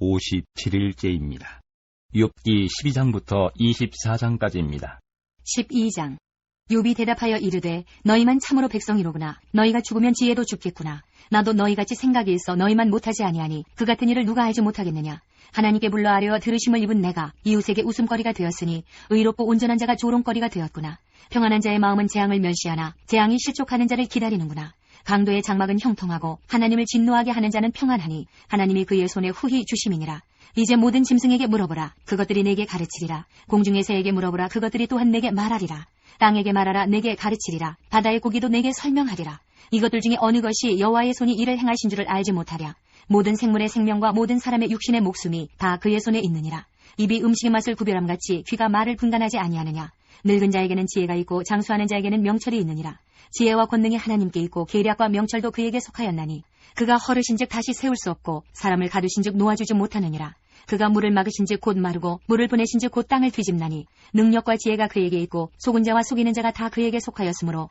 57일째입니다. 욥기 12장부터 24장까지입니다. 12장. 욥이 대답하여 이르되 너희만 참으로 백성이로구나. 너희가 죽으면 지혜도 죽겠구나. 나도 너희같이 생각이 있어 너희만 못하지 아니하니 그 같은 일을 누가 알지 못하겠느냐? 하나님께 불러 아뢰어 들으심을 입은 내가 이웃에게 웃음거리가 되었으니 의롭고 온전한 자가 조롱거리가 되었구나. 평안한 자의 마음은 재앙을 멸시하나 재앙이 실족하는 자를 기다리는구나 강도의 장막은 형통하고 하나님을 진노하게 하는 자는 평안하니 하나님이 그의 손에 후히 주심이니라. 이제 모든 짐승에게 물어보라. 그것들이 내게 가르치리라. 공중의 새에게 물어보라. 그것들이 또한 내게 말하리라. 땅에게 말하라. 내게 가르치리라. 바다의 고기도 내게 설명하리라. 이것들 중에 어느 것이 여호와의 손이 이를 행하신 줄을 알지 못하랴. 모든 생물의 생명과 모든 사람의 육신의 목숨이 다 그의 손에 있느니라. 입이 음식의 맛을 구별함 같이 귀가 말을 분간하지 아니하느냐. 늙은 자에게는 지혜가 있고 장수하는 자에게는 명철이 있느니라 지혜와 권능이 하나님께 있고 계략과 명철도 그에게 속하였나니 그가 허르신즉 다시 세울 수 없고 사람을 가두신즉 놓아주지 못하느니라. 그가 물을 막으신즉 곧 마르고 물을 보내신즉 곧 땅을 뒤집나니 능력과 지혜가 그에게 있고 속은 자와 속이는 자가 다 그에게 속하였으므로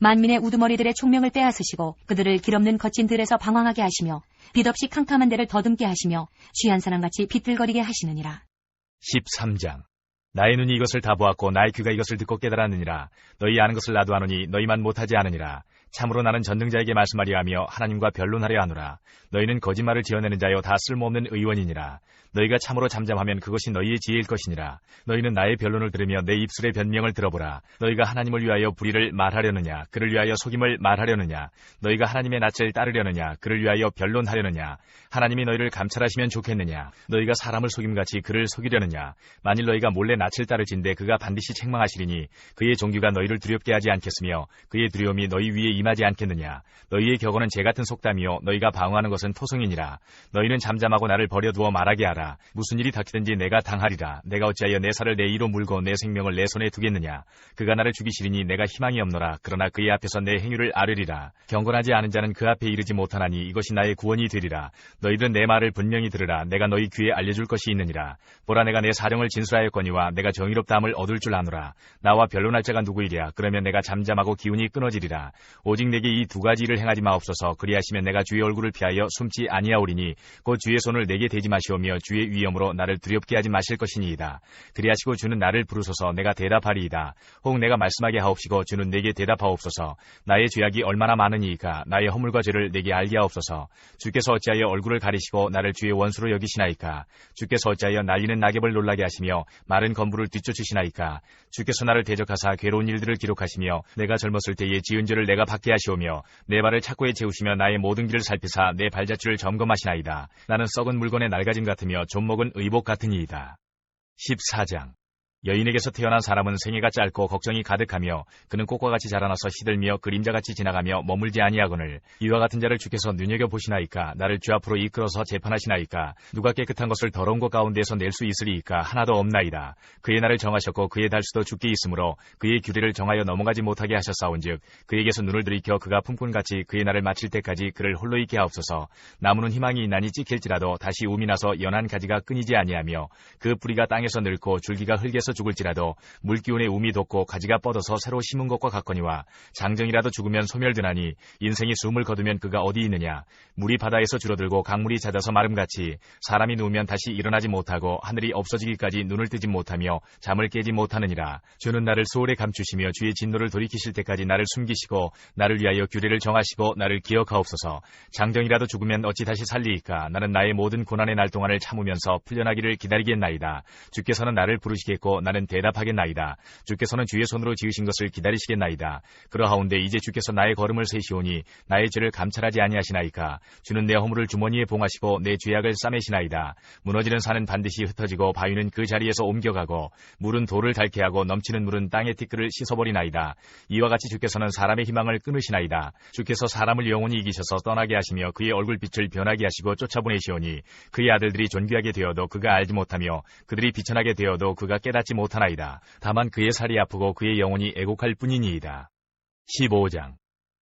만민의 우두머리들의 총명을 빼앗으시고 그들을 길없는 거친 들에서 방황하게 하시며 빛없이 캄캄한 데를 더듬게 하시며 취한 사람같이 비틀거리게 하시느니라. 13장. 나의 눈이 이것을 다 보았고 나의 귀가 이것을 듣고 깨달았느니라. 너희 아는 것을 나도 아노니 너희만 못하지 않으니라 참으로 나는 전능자에게 말씀하려 하며 하나님과 변론하려 하노라. 너희는 거짓말을 지어내는 자여 다 쓸모없는 의원이니라. 너희가 참으로 잠잠하면 그것이 너희의 지혜일 것이니라. 너희는 나의 변론을 들으며 내 입술의 변명을 들어보라. 너희가 하나님을 위하여 불의를 말하려느냐 그를 위하여 속임을 말하려느냐 너희가 하나님의 낯을 따르려느냐 그를 위하여 변론하려느냐 하나님이 너희를 감찰하시면 좋겠느냐 너희가 사람을 속임같이 그를 속이려느냐 만일 너희가 몰래 낯을 따르진대 그가 반드시 책망하시리니 그의 종규가 너희를 두렵게 하지 않겠으며 그의 두려움이 너희 위에 임하지 않겠느냐. 너희의 격언은 재 같은 속담이요. 너희가 방어하는 것은 토성이니라. 너희는 잠잠하고 나를 버려두어 말하게 하라. 무슨 일이 닥치든지 내가 당하리라. 내가 어찌하여 내 살을 내 이로 물고 내 생명을 내 손에 두겠느냐. 그가 나를 죽이시리니 내가 희망이 없노라. 그러나 그의 앞에서 내 행위를 아르리라. 경건하지 않은 자는 그 앞에 이르지 못하나니 이것이 나의 구원이 되리라. 너희들은 내 말을 분명히 들으라. 내가 너희 귀에 알려줄 것이 있느니라. 보라 내가 내 사령을 진술하였거니와 내가 정의롭다함을 얻을 줄 아노라. 나와 변론할 자가 누구이랴. 그러면 내가 잠잠하고 기운이 끊어지리라 오직 내게 이 두 가지 일을 행하지 마옵소서. 그리하시면 내가 주의 얼굴을 피하여 숨지 아니하오리니 곧 주의 손을 내게 대지 마시오며 주의 위엄으로 나를 두렵게 하지 마실 것이니이다. 그리하시고 주는 나를 부르소서. 내가 대답하리이다. 혹 내가 말씀하게 하옵시고 주는 내게 대답하옵소서. 나의 죄악이 얼마나 많으니이까 나의 허물과 죄를 내게 알게 하옵소서. 주께서 어찌하여 얼굴을 가리시고 나를 주의 원수로 여기시나이까? 주께서 어찌하여 날리는 낙엽을 놀라게 하시며 마른 건물을 뒤쫓으시나이까? 주께서 나를 대적하사 괴로운 일들을 기록하시며 내가 젊었을 때의 지은 죄를 내가 받게 하시오며 내 발을 착고에 채우시며 나의 모든 길을 살피사 내 발자취를 점검하시나이다. 나는 썩은 물건의 날가짐 같으며 좀먹은 의복 같으니이다. 14장 여인에게서 태어난 사람은 생애가 짧고 걱정이 가득하며 그는 꽃과 같이 자라나서 시들며 그림자같이 지나가며 머물지 아니하거늘 이와 같은 자를 주께서 눈여겨 보시나이까 나를 주 앞으로 이끌어서 재판하시나이까 누가 깨끗한 것을 더러운 것 가운데에서 낼 수 있으리이까 하나도 없나이다. 그의 날을 정하셨고 그의 달수도 죽게 있으므로 그의 규례를 정하여 넘어가지 못하게 하셨사온즉 그에게서 눈을 들이켜 그가 품꾼같이 그의 날을 마칠 때까지 그를 홀로 있게 하옵소서. 나무는 희망이 있나니 찍힐지라도 다시 움이 나서 연한 가지가 끊이지 아니하며 그 뿌리가 땅에서 늙고 줄기가 흙에서 죽을지라도 물기운에 움이 돋고 가지가 뻗어서 새로 심은 것과 같거니와 장정이라도 죽으면 소멸되나니 인생이 숨을 거두면 그가 어디 있느냐? 물이 바다에서 줄어들고 강물이 잦아서 마름같이 사람이 누우면 다시 일어나지 못하고 하늘이 없어지기까지 눈을 뜨지 못하며 잠을 깨지 못하느니라. 주는 나를 소홀에 감추시며 주의 진노를 돌이키실 때까지 나를 숨기시고 나를 위하여 규례를 정하시고 나를 기억하옵소서. 장정이라도 죽으면 어찌 다시 살리이까? 나는 나의 모든 고난의 날 동안을 참으면서 풀려나기를 기다리겠나이다. 주께서는 나를 부르시겠고 나는 대답하겠나이다. 주께서는 주의 손으로 지으신 것을 기다리시겠나이다. 그러하온데 이제 주께서 나의 걸음을 세시오니 나의 죄를 감찰하지 아니하시나이까. 주는 내 허물을 주머니에 봉하시고 내 죄악을 싸매시나이다. 무너지는 산은 반드시 흩어지고 바위는 그 자리에서 옮겨가고 물은 돌을 닳게 하고 넘치는 물은 땅의 티끌을 씻어버리나이다. 이와 같이 주께서는 사람의 희망을 끊으시나이다. 주께서 사람을 영원히 이기셔서 떠나게 하시며 그의 얼굴빛을 변하게 하시고 쫓아보내시오니 그의 아들들이 존귀하게 되어도 그가 알지 못하며 그들이 비천하게 되어도 그가 깨닫지 받지 못하나이다. 다만 그의 살이 아프고 그의 영혼이 애곡할 뿐이니이다. 15장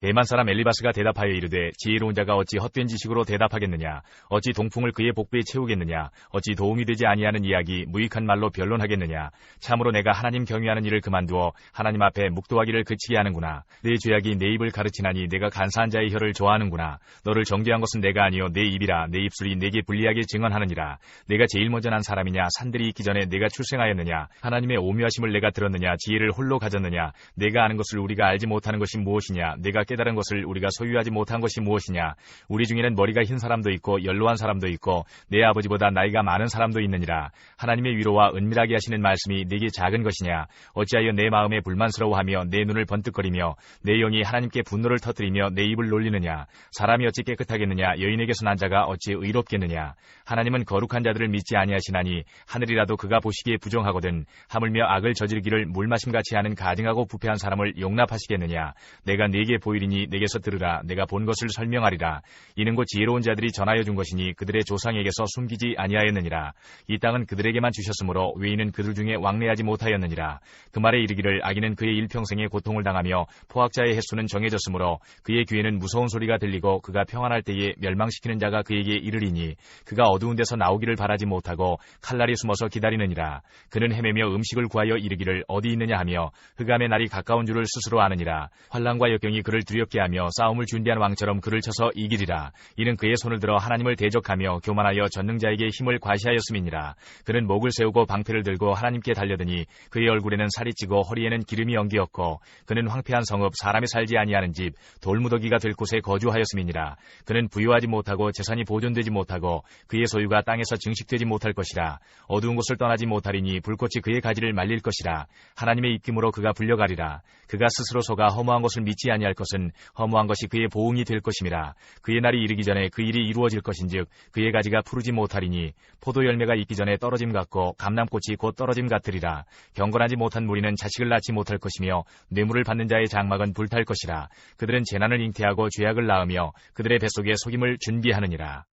대만 사람 엘리바스가 대답하여 이르되 지혜로운 자가 어찌 헛된 지식으로 대답하겠느냐? 어찌 동풍을 그의 복부에 채우겠느냐? 어찌 도움이 되지 아니하는 이야기 무익한 말로 변론하겠느냐? 참으로 내가 하나님 경외하는 일을 그만두어 하나님 앞에 묵도하기를 그치게 하는구나. 내 죄악이 내 입을 가르치나니 내가 간사한 자의 혀를 좋아하는구나. 너를 정죄한 것은 내가 아니요 내 입이라. 내 입술이 내게 불리하게 증언하느니라. 내가 제일 먼저 난 사람이냐? 산들이 있기 전에 내가 출생하였느냐? 하나님의 오묘하심을 내가 들었느냐? 지혜를 홀로 가졌느냐? 내가 아는 것을 우리가 알지 못하는 것이 무엇이냐? 내가 깨달은 것을 우리가 소유하지 못한 것이 무엇이냐? 우리 중에는 머리가 흰 사람도 있고 연로한 사람도 있고 내 아버지보다 나이가 많은 사람도 있느니라. 하나님의 위로와 은밀하게 하시는 말씀이 내게 작은 것이냐? 어찌하여 내 마음에 불만스러워하며 내 눈을 번뜩거리며 내 영이 하나님께 분노를 터뜨리며 내 입을 놀리느냐? 사람이 어찌 깨끗하겠느냐? 여인에게서 난 자가 어찌 의롭겠느냐? 하나님은 거룩한 자들을 믿지 아니하시나니 하늘이라도 그가 보시기에 부정하거든 하물며 악을 저지르기를 물마심같이 하는 가증하고 부패한 사람을 용납하시겠느냐? 내가 네게 보 이리니 내게서 들으라. 내가 본 것을 설명하리라. 이는 곧 지혜로운 자들이 전하여 준 것이니 그들의 조상에게서 숨기지 아니하였느니라. 이 땅은 그들에게만 주셨으므로 외인은 그들 중에 왕래하지 못하였느니라. 그 말에 이르기를 악인은 그의 일평생에 고통을 당하며 포악자의 횟수는 정해졌으므로 그의 귀에는 무서운 소리가 들리고 그가 평안할 때에 멸망시키는 자가 그에게 이르리니 그가 어두운 데서 나오기를 바라지 못하고 칼날이 숨어서 기다리느니라. 그는 헤매며 음식을 구하여 이르기를 어디 있느냐 하며 흑암의 날이 가까운 줄을 스스로 아느니라. 환란과 역경이 그를 두렵게 하며 싸움을 준비한 왕처럼 그를 쳐서 이기리라. 이는 그의 손을 들어 하나님을 대적하며 교만하여 전능자에게 힘을 과시하였음이니라. 그는 목을 세우고 방패를 들고 하나님께 달려드니 그의 얼굴에는 살이 찌고 허리에는 기름이 엉기었고 그는 황폐한 성읍 사람이 살지 아니하는 집 돌무더기가 될 곳에 거주하였음이니라. 그는 부유하지 못하고 재산이 보존되지 못하고 그의 소유가 땅에서 증식되지 못할 것이라. 어두운 곳을 떠나지 못하리니 불꽃이 그의 가지를 말릴 것이라. 하나님의 입김으로 그가 불려가리라. 그가 스스로 속아 허무한 것을 믿지 아니할 것은 허무한 것이 그의 보응이 될 것임이라 그의 날이 이르기 전에 그 일이 이루어질 것인즉 그의 가지가 푸르지 못하리니 포도 열매가 있기 전에 떨어짐 같고 감람꽃이 곧 떨어짐 같으리라 경건하지 못한 무리는 자식을 낳지 못할 것이며 뇌물을 받는 자의 장막은 불탈 것이라 그들은 재난을 잉태하고 죄악을 낳으며 그들의 뱃속에 속임을 준비하느니라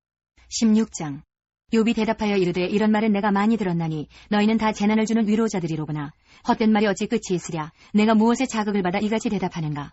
16장 욥이 대답하여 이르되 이런 말은 내가 많이 들었나니 너희는 다 재난을 주는 위로자들이로구나. 헛된 말이 어찌 끝이 있으랴. 내가 무엇에 자극을 받아 이같이 대답하는가.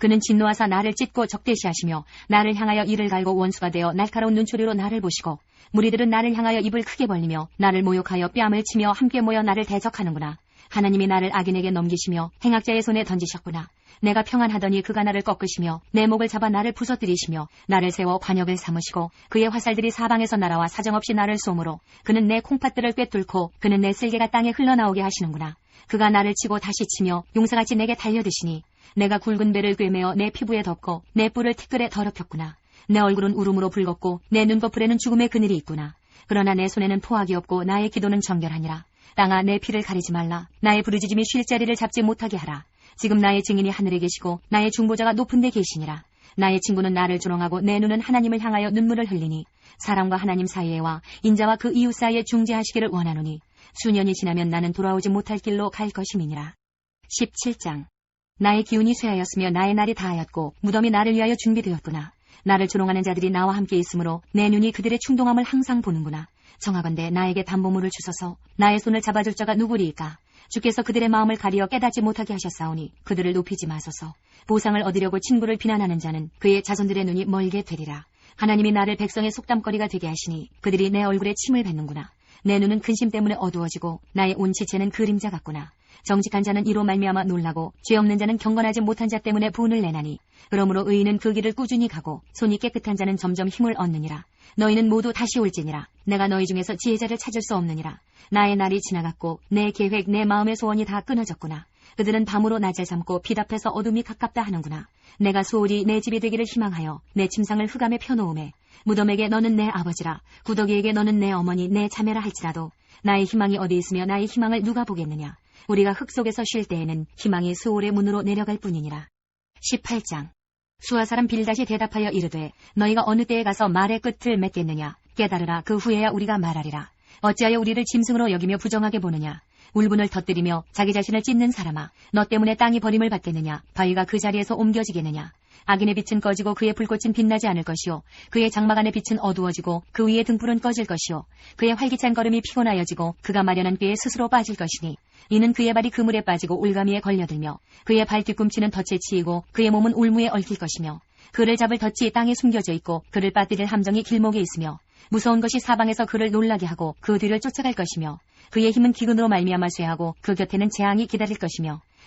그는 진노하사 나를 찢고 적대시하시며 나를 향하여 이를 갈고 원수가 되어 날카로운 눈초리로 나를 보시고 무리들은 나를 향하여 입을 크게 벌리며 나를 모욕하여 뺨을 치며 함께 모여 나를 대적하는구나. 하나님이 나를 악인에게 넘기시며 행악자의 손에 던지셨구나. 내가 평안하더니 그가 나를 꺾으시며 내 목을 잡아 나를 부서뜨리시며 나를 세워 관역을 삼으시고 그의 화살들이 사방에서 날아와 사정없이 나를 쏘므로 그는 내 콩팥들을 꿰뚫고 그는 내 쓸개가 땅에 흘러나오게 하시는구나. 그가 나를 치고 다시 치며 용사같이 내게 달려드시니 내가 굵은 배를 꿰매어 내 피부에 덮고 내 뿔을 티끌에 더럽혔구나. 내 얼굴은 울음으로 붉었고 내 눈꺼풀에는 죽음의 그늘이 있구나. 그러나 내 손에는 포악이 없고 나의 기도는 정결하니라. 땅아 내 피를 가리지 말라. 나의 부르짖음이 쉴 자리를 잡지 못하게 하라. 지금 나의 증인이 하늘에 계시고 나의 중보자가 높은 데 계시니라. 나의 친구는 나를 조롱하고 내 눈은 하나님을 향하여 눈물을 흘리니 사람과 하나님 사이에와 인자와 그 이웃 사이에 중재하시기를 원하노니 수년이 지나면 나는 돌아오지 못할 길로 갈 것임이니라. 17장 나의 기운이 쇠하였으며 나의 날이 다하였고 무덤이 나를 위하여 준비되었구나. 나를 조롱하는 자들이 나와 함께 있으므로 내 눈이 그들의 충동함을 항상 보는구나. 정하건대 나에게 담보물을 주소서 나의 손을 잡아줄 자가 누구리이까? 주께서 그들의 마음을 가리어 깨닫지 못하게 하셨사오니 그들을 높이지 마소서. 보상을 얻으려고 친구를 비난하는 자는 그의 자손들의 눈이 멀게 되리라. 하나님이 나를 백성의 속담거리가 되게 하시니 그들이 내 얼굴에 침을 뱉는구나. 내 눈은 근심 때문에 어두워지고 나의 온 지체는 그림자 같구나. 정직한 자는 이로 말미암아 놀라고 죄 없는 자는 경건하지 못한 자 때문에 분을 내나니 그러므로 의인은 그 길을 꾸준히 가고 손이 깨끗한 자는 점점 힘을 얻느니라. 너희는 모두 다시 올지니라. 내가 너희 중에서 지혜자를 찾을 수 없느니라. 나의 날이 지나갔고 내 계획 내 마음의 소원이 다 끊어졌구나. 그들은 밤으로 낮을 삼고 빛 앞에서 어둠이 가깝다 하는구나. 내가 소홀히 내 집이 되기를 희망하여 내 침상을 흑암에 펴놓음에 무덤에게 너는 내 아버지라 구더기에게 너는 내 어머니 내 자매라 할지라도 나의 희망이 어디 있으며 나의 희망을 누가 보겠느냐. 우리가 흙 속에서 쉴 때에는 희망이 수월의 문으로 내려갈 뿐이니라. 18장. 수아 사람 빌다시 대답하여 이르되 너희가 어느 때에 가서 말의 끝을 맺겠느냐? 깨달으라. 그 후에야 우리가 말하리라. 어찌하여 우리를 짐승으로 여기며 부정하게 보느냐? 울분을 터뜨리며 자기 자신을 찢는 사람아 너 때문에 땅이 버림을 받겠느냐? 바위가 그 자리에서 옮겨지겠느냐? 악인의 빛은 꺼지고 그의 불꽃은 빛나지 않을 것이요. 그의 장막 안의 빛은 어두워지고 그 위의 등불은 꺼질 것이요. 그의 활기찬 걸음이 피곤하여지고 그가 마련한 꾀에 스스로 빠질 것이니 이는 그의 발이 그물에 빠지고 올가미에 걸려들며 그의 발 뒤꿈치는 덫에 치이고 그의 몸은 울무에 얽힐 것이며 그를 잡을 덫이 땅에 숨겨져 있고 그를 빠뜨릴 함정이 길목에 있으며 무서운 것이 사방에서 그를 놀라게 하고 그 뒤를 쫓아갈 것이며 그의 힘은 기근으로 말미암아 쇠하고 그 곁에는 재앙이 기다릴 것이며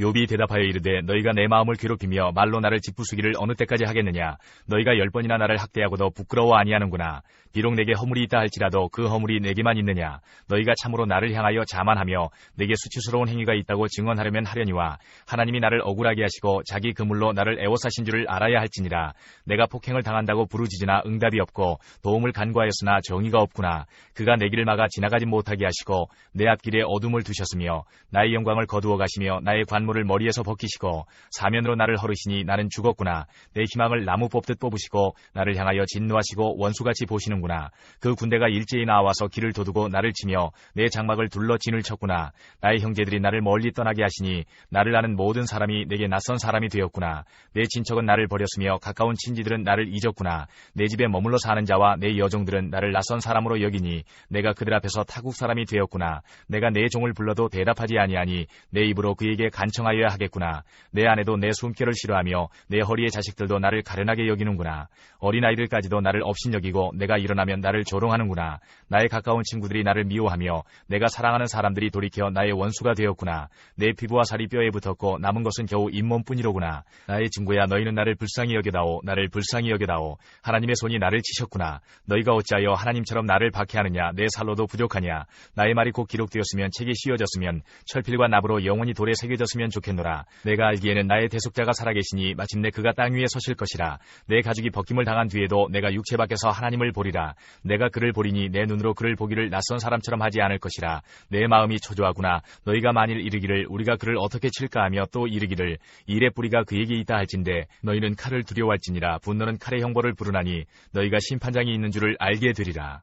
욥이 대답하여 이르되 너희가 내 마음을 괴롭히며 말로 나를 짓부수기를 어느 때까지 하겠느냐? 너희가 열 번이나 나를 학대하고도 부끄러워 아니하는구나. 비록 내게 허물이 있다 할지라도 그 허물이 내게만 있느냐? 너희가 참으로 나를 향하여 자만하며 내게 수치스러운 행위가 있다고 증언하려면 하려니와 하나님이 나를 억울하게 하시고 자기 그물로 나를 애워싸신 줄을 알아야 할지니라. 내가 폭행을 당한다고 부르짖으나 응답이 없고 도움을 간구하였으나 정의가 없구나. 그가 내 길을 막아 지나가지 못하게 하시고 내 앞길에 어둠을 두셨으며 나의 영광을 거두어 가시며 나의 관 물을 머리에서 벗기시고 사면으로 나를 허르시니 나는 죽었구나. 내 희망을 나무 뽑듯 뽑으시고 나를 향하여 진노하시고 원수같이 보시는구나. 그 군대가 일제히 나와서 길을 도두고 나를 치며 내 장막을 둘러 진을 쳤구나. 나의 형제들이 나를 멀리 떠나게 하시니 나를 아는 모든 사람이 내게 낯선 사람이 되었구나. 내 친척은 나를 버렸으며 가까운 친지들은 나를 잊었구나. 내 집에 머물러 사는 자와 내 여종들은 나를 낯선 사람으로 여기니 내가 그들 앞에서 타국 사람이 되었구나. 내가 내 종을 불러도 대답하지 아니하니 내 입으로 그에게 간 청하여야 하겠구나. 내 아내도 내 숨결을 싫어하며 내 허리의 자식들도 나를 가련하게 여기는구나. 어린아이들까지도 나를 업신여기고 내가 일어나면 나를 조롱하는구나. 나의 가까운 친구들이 나를 미워하며 내가 사랑하는 사람들이 돌이켜 나의 원수가 되었구나. 내 피부와 살이 뼈에 붙었고 남은 것은 겨우 잇몸뿐이로구나. 나의 친구야 너희는 나를 불쌍히 여겨다오. 나를 불쌍히 여겨다오. 하나님의 손이 나를 치셨구나. 너희가 어찌하여 하나님처럼 나를 박해하느냐? 내 살로도 부족하냐? 나의 말이 곧 기록되었으면 책이 씌워졌으면 철필과 납으로 영원히 돌에 새겨졌으면 좋겠노라. 내가 알기에는 나의 대속자가 살아계시니 마침내 그가 땅 위에 서실 것이라. 내 가죽이 벗김을 당한 뒤에도 내가 육체 밖에서 하나님을 보리라. 내가 그를 보리니 내 눈으로 그를 보기를 낯선 사람처럼 하지 않을 것이라. 내 마음이 초조하구나. 너희가 만일 이르기를 우리가 그를 어떻게 칠까 하며 또 이르기를 일의 뿌리가 그에게 있다 할진대 너희는 칼을 두려워할지니라. 분노는 칼의 형벌을 부르나니 너희가 심판장이 있는 줄을 알게 되리라.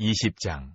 20장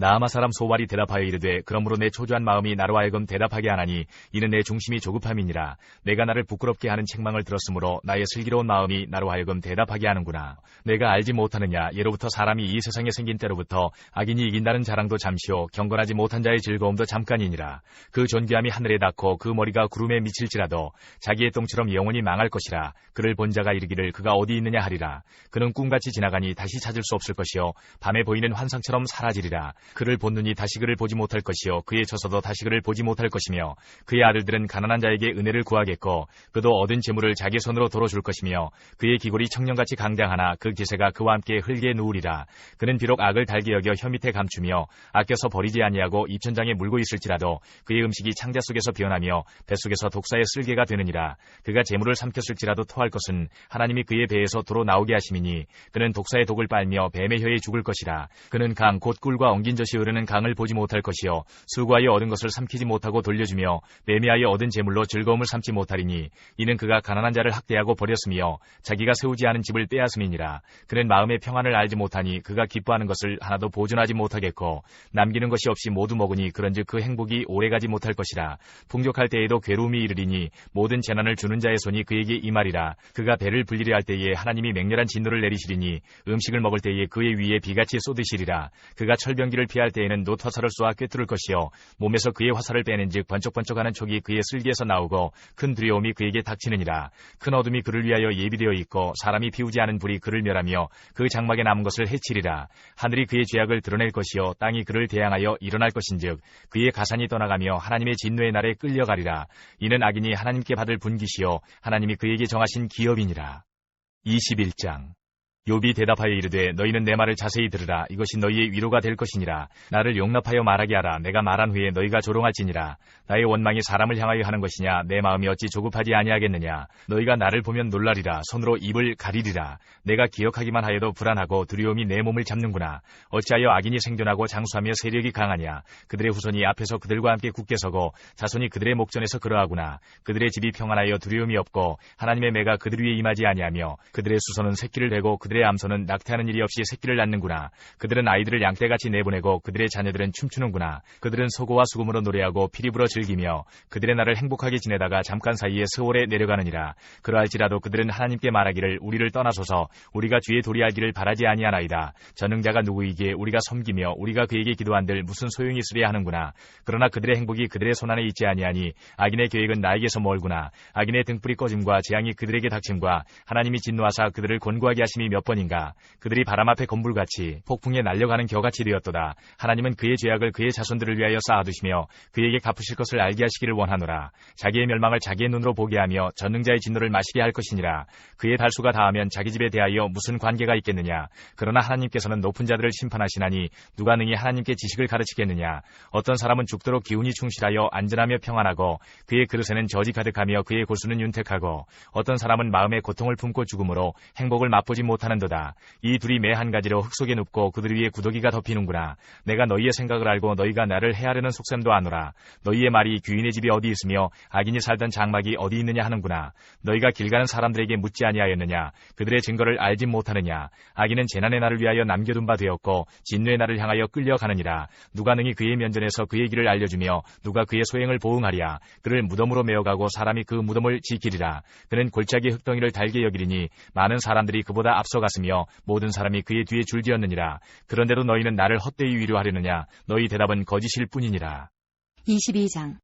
나아마 사람 소발이 대답하여 이르되 그러므로 내 초조한 마음이 나로 하여금 대답하게 하나니 이는 내 중심이 조급함이니라. 내가 나를 부끄럽게 하는 책망을 들었으므로 나의 슬기로운 마음이 나로 하여금 대답하게 하는구나. 내가 알지 못하느냐. 예로부터 사람이 이 세상에 생긴 때로부터 악인이 이긴다는 자랑도 잠시요 경건하지 못한 자의 즐거움도 잠깐이니라. 그 존귀함이 하늘에 닿고 그 머리가 구름에 미칠지라도 자기의 똥처럼 영원히 망할 것이라. 그를 본 자가 이르기를 그가 어디 있느냐 하리라. 그는 꿈같이 지나가니 다시 찾을 수 없을 것이요. 밤에 보이는 환상처럼 사라지리라 그를 본 눈이 다시 그를 보지 못할 것이요. 그의 처소도 다시 그를 보지 못할 것이며 그의 아들들은 가난한 자에게 은혜를 구하겠고 그도 얻은 재물을 자기 손으로 돌어줄 것이며 그의 기골이 청년같이 강장하나 그 기세가 그와 함께 흙에 누우리라. 그는 비록 악을 달게 여겨 혀 밑에 감추며 아껴서 버리지 아니하고 입천장에 물고 있을지라도 그의 음식이 창자 속에서 변하며 뱃속에서 독사의 쓸개가 되느니라. 그가 재물을 삼켰을지라도 토할 것은 하나님이 그의 배에서 도로 나오게 하심이니 그는 독사의 독을 빨며 뱀의 혀에 죽을 것이라. 그는 강 곧 꿀과 엉긴 젖이 흐르는 강을 보지 못할 것이요. 수고하여 얻은 것을 삼키지 못하고 돌려주며 매매하여 얻은 재물로 즐거움을 삼지 못하리니 이는 그가 가난한 자를 학대하고 버렸으며 자기가 세우지 않은 집을 빼앗음이니라. 그는 마음의 평안을 알지 못하니 그가 기뻐하는 것을 하나도 보존하지 못하겠고 남기는 것이 없이 모두 먹으니 그런즉 그 행복이 오래가지 못할 것이라. 풍족할 때에도 괴로움이 이르리니 모든 재난을 주는 자의 손이 그에게 임하리라. 그가 배를 불리려 할 때에 하나님이 맹렬한 진노를 내리시리니 음식을 먹을 때에 그의 위에 비같이 쏟으시리라. 그가 철병기를 그를 피할 때에는 노터사를 쏘아 꿰뚫을 것이요. 몸에서 그의 화살을 빼낸즉 번쩍번쩍하는 촉이 그의 슬기에서 나오고 큰 두려움이 그에게 닥치느니라. 큰 어둠이 그를 위하여 예비되어 있고 사람이 피우지 않은 불이 그를 멸하며 그 장막에 남은 것을 해치리라. 하늘이 그의 죄악을 드러낼 것이요. 땅이 그를 대항하여 일어날 것인즉 그의 가산이 떠나가며 하나님의 진노의 날에 끌려가리라. 이는 악인이 하나님께 받을 분기시요. 하나님이 그에게 정하신 기업이니라. 21장 욥이 대답하여 이르되 너희는 내 말을 자세히 들으라. 이것이 너희의 위로가 될 것이니라. 나를 용납하여 말하게 하라. 내가 말한 후에 너희가 조롱할지니라. 나의 원망이 사람을 향하여 하는 것이냐? 내 마음이 어찌 조급하지 아니하겠느냐? 너희가 나를 보면 놀라리라. 손으로 입을 가리리라. 내가 기억하기만 하여도 불안하고 두려움이 내 몸을 잡는구나. 어찌하여 악인이 생존하고 장수하며 세력이 강하냐? 그들의 후손이 앞에서 그들과 함께 굳게 서고 자손이 그들의 목전에서 그러하구나. 그들의 집이 평안하여 두려움이 없고 하나님의 매가 그들 위에 임하지 아니하며 그들의 수소는 새끼를 대고 그 들의 암소는 낙태하는 일이 없이 새끼를 낳는구나. 그들은 아이들을 양떼같이 내보내고 그들의 자녀들은 춤추는구나. 그들은 소고와 수금으로 노래하고 피리 불어 즐기며 그들의 날을 행복하게 지내다가 잠깐 사이에 세월에 내려가느니라. 그러할지라도 그들은 하나님께 말하기를 우리를 떠나소서 우리가 주의 도리하기를 바라지 아니하나이다. 전능자가 누구이기에 우리가 섬기며 우리가 그에게 기도한들 무슨 소용이 있으랴 하는구나. 그러나 그들의 행복이 그들의 손안에 있지 아니하니 악인의 계획은 나에게서 멀구나. 악인의 등불이 꺼짐과 재앙이 그들에게 닥침과 하나님이 진노하사 그들을 곤고하게 하심이 몇 번인가 그들이 바람 앞에 건불같이 폭풍에 날려가는 겨같이 되었도다. 하나님은 그의 죄악을 그의 자손들을 위하여 쌓아두시며 그에게 갚으실 것을 알게 하시기를 원하노라. 자기의 멸망을 자기의 눈으로 보게 하며 전능자의 진노를 마시게 할 것이니라. 그의 달수가 다하면 자기 집에 대하여 무슨 관계가 있겠느냐. 그러나 하나님께서는 높은 자들을 심판하시나니 누가 능히 하나님께 지식을 가르치겠느냐. 어떤 사람은 죽도록 기운이 충실하여 안전하며 평안하고 그의 그릇에는 저지 가득하며 그의 골수는 윤택하고 어떤 사람은 마음에 고통을 품고 죽음으로 행복을 맛보지 못하는 도다. 이 둘이 매 한 가지로 흙 속에 눕고 그들 위에 구더기가 덮이는구나. 내가 너희의 생각을 알고 너희가 나를 헤아르는 속셈도 아노라. 너희의 말이 귀인의 집이 어디 있으며 악인이 살던 장막이 어디 있느냐 하는구나. 너희가 길 가는 사람들에게 묻지 아니하였느냐. 그들의 증거를 알지 못하느냐. 악인은 재난의 날을 위하여 남겨둔 바 되었고 진노의 날을 향하여 끌려가느니라. 누가 능히 그의 면전에서 그의 길을 알려주며 누가 그의 소행을 보응하랴. 그를 무덤으로 메어가고 사람이 그 무덤을 지키리라. 그는 골짜기 흙덩이를 달게 여기리니 많은 사람들이 그보다 앞서 갔으며 모든 사람이 그의 뒤에 줄지었느니라. 그런데도 너희는 나를 헛되이 위로하려느냐. 너희 대답은 거짓일 뿐이니라. 22장.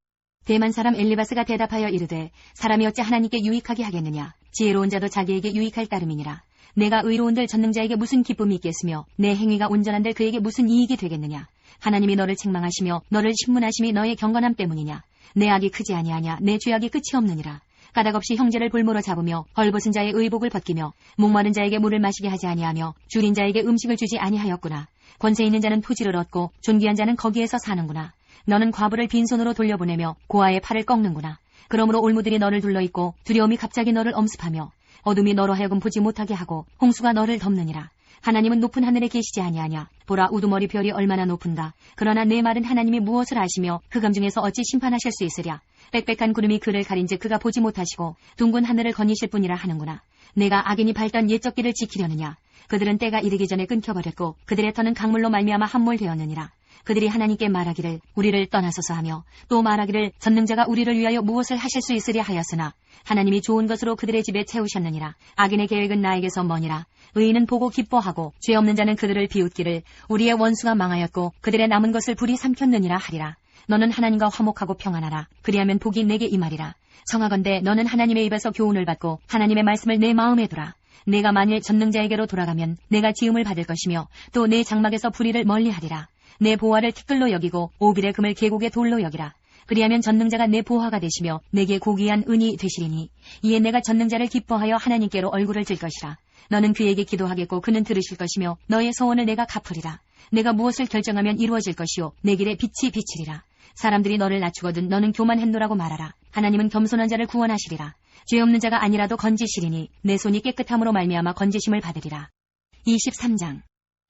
대만 사람 엘리바스가 대답하여 이르되 사람이 어찌 하나님께 유익하게 하겠느냐? 지혜로운 자도 자기에게 유익할 따름이니라. 내가 의로운들 전능자에게 무슨 기쁨이 있겠으며 내 행위가 온전한들 그에게 무슨 이익이 되겠느냐? 하나님이 너를 책망하시며 너를 신문하심이 너의 경건함 때문이냐? 내 악이 크지 아니하냐? 내 죄악이 끝이 없느니라 까닭없이 형제를 볼모로 잡으며 헐벗은 자의 의복을 벗기며 목마른 자에게 물을 마시게 하지 아니하며 줄인 자에게 음식을 주지 아니하였구나 권세 있는 자는 토지를 얻고 존귀한 자는 거기에서 사는구나 너는 과부를 빈손으로 돌려보내며 고아의 팔을 꺾는구나. 그러므로 올무들이 너를 둘러있고 두려움이 갑자기 너를 엄습하며 어둠이 너로 하여금 보지 못하게 하고 홍수가 너를 덮느니라. 하나님은 높은 하늘에 계시지 아니하냐. 보라 우두머리 별이 얼마나 높은가. 그러나 내 말은 하나님이 무엇을 아시며 흑암 중에서 어찌 심판하실 수 있으랴. 빽빽한 구름이 그를 가린즉 그가 보지 못하시고 둥근 하늘을 거니실 뿐이라 하는구나. 내가 악인이 밟던 옛적 길을 지키려느냐. 그들은 때가 이르기 전에 끊겨버렸고 그들의 터는 강물로 말미암아 함몰되었느니라. 그들이 하나님께 말하기를 우리를 떠나소서 하며 또 말하기를 전능자가 우리를 위하여 무엇을 하실 수 있으랴 하였으나 하나님이 좋은 것으로 그들의 집에 채우셨느니라 악인의 계획은 나에게서 머니라 의인은 보고 기뻐하고 죄 없는 자는 그들을 비웃기를 우리의 원수가 망하였고 그들의 남은 것을 불이 삼켰느니라 하리라 너는 하나님과 화목하고 평안하라 그리하면 복이 내게 임하리라 청하건대 너는 하나님의 입에서 교훈을 받고 하나님의 말씀을 내 마음에 두라 내가 만일 전능자에게로 돌아가면 내가 지음을 받을 것이며 또 내 장막에서 불의를 멀리하리라 내 보화를 티끌로 여기고 오빌의 금을 계곡의 돌로 여기라. 그리하면 전능자가 내 보화가 되시며 내게 고귀한 은이 되시리니 이에 내가 전능자를 기뻐하여 하나님께로 얼굴을 들 것이라. 너는 그에게 기도하겠고 그는 들으실 것이며 너의 소원을 내가 갚으리라. 내가 무엇을 결정하면 이루어질 것이요 내 길에 빛이 비치리라. 사람들이 너를 낮추거든 너는 교만했노라고 말하라. 하나님은 겸손한 자를 구원하시리라. 죄 없는 자가 아니라도 건지시리니 내 손이 깨끗함으로 말미암아 건지심을 받으리라. 23장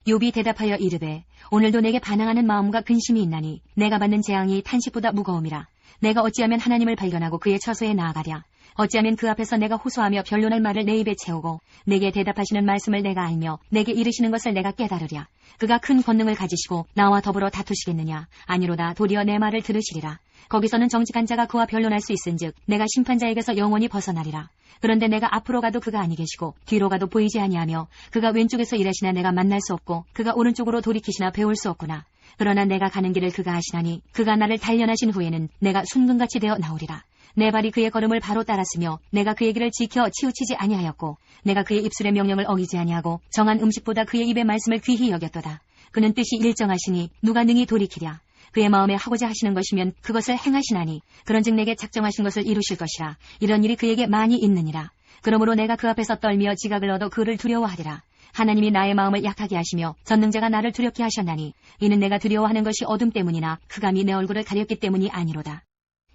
욥이 대답하여 이르되 오늘도 내게 반항하는 마음과 근심이 있나니 내가 받는 재앙이 탄식보다 무거움이라 내가 어찌하면 하나님을 발견하고 그의 처소에 나아가랴 어찌하면 그 앞에서 내가 호소하며 변론할 말을 내 입에 채우고 내게 대답하시는 말씀을 내가 알며 내게 이르시는 것을 내가 깨달으랴. 그가 큰 권능을 가지시고 나와 더불어 다투시겠느냐? 아니로다 도리어 내 말을 들으시리라. 거기서는 정직한 자가 그와 변론할 수 있은즉 내가 심판자에게서 영원히 벗어나리라. 그런데 내가 앞으로 가도 그가 아니 계시고 뒤로 가도 보이지 아니하며 그가 왼쪽에서 일하시나 내가 만날 수 없고 그가 오른쪽으로 돌이키시나 배울 수 없구나. 그러나 내가 가는 길을 그가 하시나니 그가 나를 단련하신 후에는 내가 순금같이 되어 나오리라. 내 발이 그의 걸음을 바로 따랐으며 내가 그의 길을 지켜 치우치지 아니하였고 내가 그의 입술의 명령을 어기지 아니하고 정한 음식보다 그의 입의 말씀을 귀히 여겼도다. 그는 뜻이 일정하시니 누가 능히 돌이키랴. 그의 마음에 하고자 하시는 것이면 그것을 행하시나니 그런즉 내게 작정하신 것을 이루실 것이라. 이런 일이 그에게 많이 있느니라. 그러므로 내가 그 앞에서 떨며 지각을 얻어 그를 두려워하리라. 하나님이 나의 마음을 약하게 하시며 전능자가 나를 두렵게 하셨나니 이는 내가 두려워하는 것이 어둠 때문이나 그감이 내 얼굴을 가렸기 때문이 아니로다.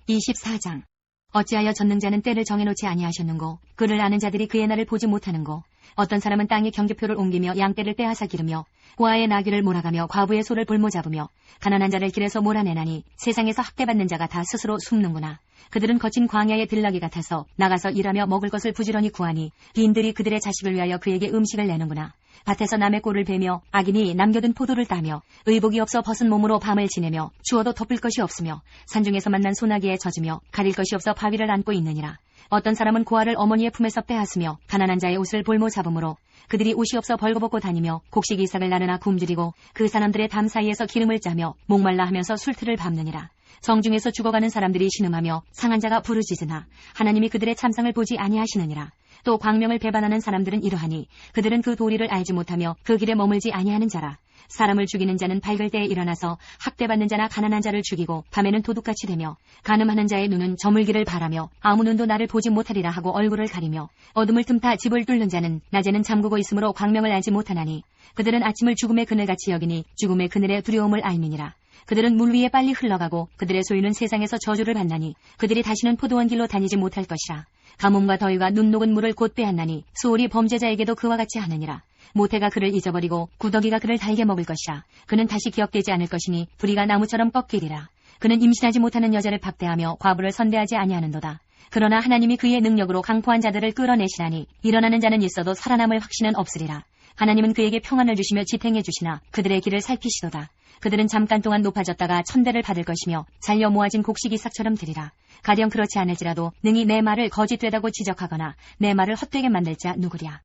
24장 어찌하여 전능자는 때를 정해놓지 아니하셨는고? 그를 아는 자들이 그의 날을 보지 못하는고 어떤 사람은 땅에 경계표를 옮기며 양떼를 빼앗아 기르며 고아의 나귀를 몰아가며 과부의 소를 볼모 잡으며 가난한 자를 길에서 몰아내나니 세상에서 학대받는 자가 다 스스로 숨는구나. 그들은 거친 광야의 들나귀 같아서 나가서 일하며 먹을 것을 부지런히 구하니 빈들이 그들의 자식을 위하여 그에게 음식을 내는구나. 밭에서 남의 꼴을 베며 악인이 남겨둔 포도를 따며 의복이 없어 벗은 몸으로 밤을 지내며 추워도 덮을 것이 없으며 산중에서 만난 소나기에 젖으며 가릴 것이 없어 바위를 안고 있느니라. 어떤 사람은 고아를 어머니의 품에서 빼앗으며 가난한 자의 옷을 볼모 잡음으로 그들이 옷이 없어 벌거벗고 다니며 곡식 이삭을 나르나 굶주리고 그 사람들의 담 사이에서 기름을 짜며 목말라 하면서 술틀을 밟느니라. 성중에서 죽어가는 사람들이 신음하며 상한 자가 부르짖으나 하나님이 그들의 참상을 보지 아니하시느니라. 또 광명을 배반하는 사람들은 이러하니 그들은 그 도리를 알지 못하며 그 길에 머물지 아니하는 자라. 사람을 죽이는 자는 밝을 때에 일어나서 학대받는 자나 가난한 자를 죽이고 밤에는 도둑같이 되며 가늠하는 자의 눈은 저물기를 바라며 아무 눈도 나를 보지 못하리라 하고 얼굴을 가리며 어둠을 틈타 집을 뚫는 자는 낮에는 잠그고 있으므로 광명을 알지 못하나니 그들은 아침을 죽음의 그늘같이 여기니 죽음의 그늘의 두려움을 알미니라. 그들은 물 위에 빨리 흘러가고 그들의 소유는 세상에서 저주를 받나니 그들이 다시는 포도원 길로 다니지 못할 것이라. 가뭄과 더위가 눈 녹은 물을 곧 빼앗나니 소울이 범죄자에게도 그와 같이 하느니라. 모태가 그를 잊어버리고 구더기가 그를 달게 먹을 것이라. 그는 다시 기억되지 않을 것이니 불이가 나무처럼 꺾이리라. 그는 임신하지 못하는 여자를 밥대하며 과부를 선대하지 아니하는도다. 그러나 하나님이 그의 능력으로 강포한 자들을 끌어내시나니 일어나는 자는 있어도 살아남을 확신은 없으리라. 하나님은 그에게 평안을 주시며 지탱해 주시나 그들의 길을 살피시도다. 그들은 잠깐 동안 높아졌다가 천대를 받을 것이며 잘려 모아진 곡식 이 삭처럼 되리라. 가령 그렇지 않을지라도 능히 내 말을 거짓되다고 지적하거나 내 말을 헛되게 만들 자 누구랴.